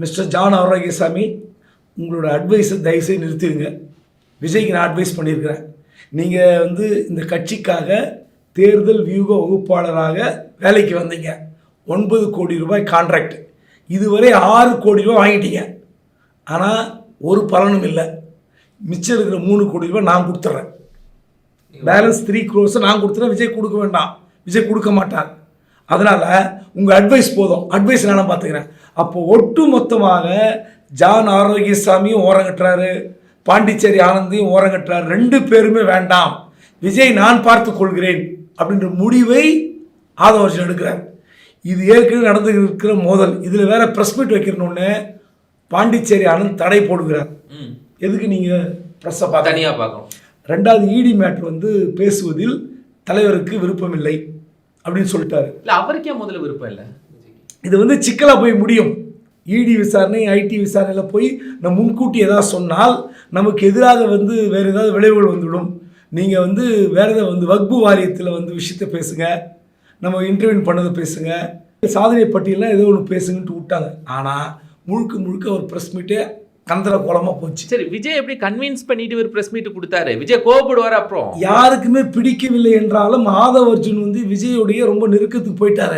Mister John Arokiasamy உங்களோட அட்வைஸை தயவுசெய்து நிறுத்திடுங்க. விஜய்க்கு நான் அட்வைஸ் பண்ணியிருக்கிறேன். நீங்கள் வந்து இந்த கட்சிக்காக தேர்தல் வியூக வகுப்பாளராக வேலைக்கு வந்தீங்க. ஒன்பது கோடி ரூபாய் கான்ட்ராக்ட் இதுவரை ஆறு கோடி ரூபாய் வாங்கிட்டீங்க. ஆனால் ஒரு பலனும் இல்லை. மிச்சம் இருக்கிற மூணு கோடி ரூபாய் நான் கொடுத்துட்றேன். பேலன்ஸ் த்ரீ க்ரோஸை நான் கொடுத்துறேன் விஜய் கொடுக்க வேண்டாம். விஜய் கொடுக்க மாட்டார். அதனால் உங்கள் அட்வைஸ் போதும். அட்வைஸ் நான் பார்த்துக்கிறேன் அப்போ ஒட்டு மொத்தமாக ஜான் ஆரோக்கியசாமியும் ஓரங்கட்டுறாரு பாண்டிச்சேரி ஆனந்தியும் ஓரங்கட்டுறாரு. ரெண்டு பேருமே வேண்டாம். விஜய் நான் பார்த்து கொள்கிறேன் அப்படின்ற முடிவை ஆதவர்ஷன் எடுக்கிறார். இது ஏற்கனவே நடந்து இருக்கிற மோதல். இதில் வேற ப்ரெஸ் மீட் வைக்கிறனொன்னே பாண்டிச்சேரி ஆனந்த் தடை போடுகிறார். ம். எதுக்கு நீங்கள் ப்ரெஸ்ஸை பார்க்க தனியா பார்க்கணும். ரெண்டாவது இடி மேட்ரு வந்து பேசுவதில் தலைவருக்கு விருப்பமில்லை அப்படின்னு சொல்லிட்டாரு. இல்ல அவருக்கே முதல்ல விருப்பம் இல்ல. இது வந்து சிக்கலாக போய் முடியும். இடி விசாரணை ஐடி விசாரணையில் போய் நம்ம முன்கூட்டி ஏதாவது சொன்னால் நமக்கு எதிராக வந்து வேறு ஏதாவது விளைவுகள் வந்துவிடும். நீங்கள் வந்து வேறு ஏதாவது வந்து வக்பு வாரியத்தில் வந்து விஷயத்த பேசுங்க. நம்ம இன்டர்வியூ பண்ணதை பேசுங்க. சாதனை பட்டியலில் ஏதோ ஒன்று பேசுங்கன்ட்டு விட்டாங்க. ஆனால் முழுக்க முழுக்க ஒரு ப்ரெஸ் மீட்டே கந்தர கோலமாக போச்சு. சரி விஜய் எப்படி கன்வின்ஸ் பண்ணிட்டு ஒரு பிரஸ் மீட் கொடுத்தாரு? விஜய் கோவப்படுவார் அப்புறம்? யாருக்குமே பிடிக்கவில்லை என்றாலும் ஆதவ் அர்ஜுன் வந்து விஜயோடைய ரொம்ப நெருக்கத்துக்கு போயிட்டாரு.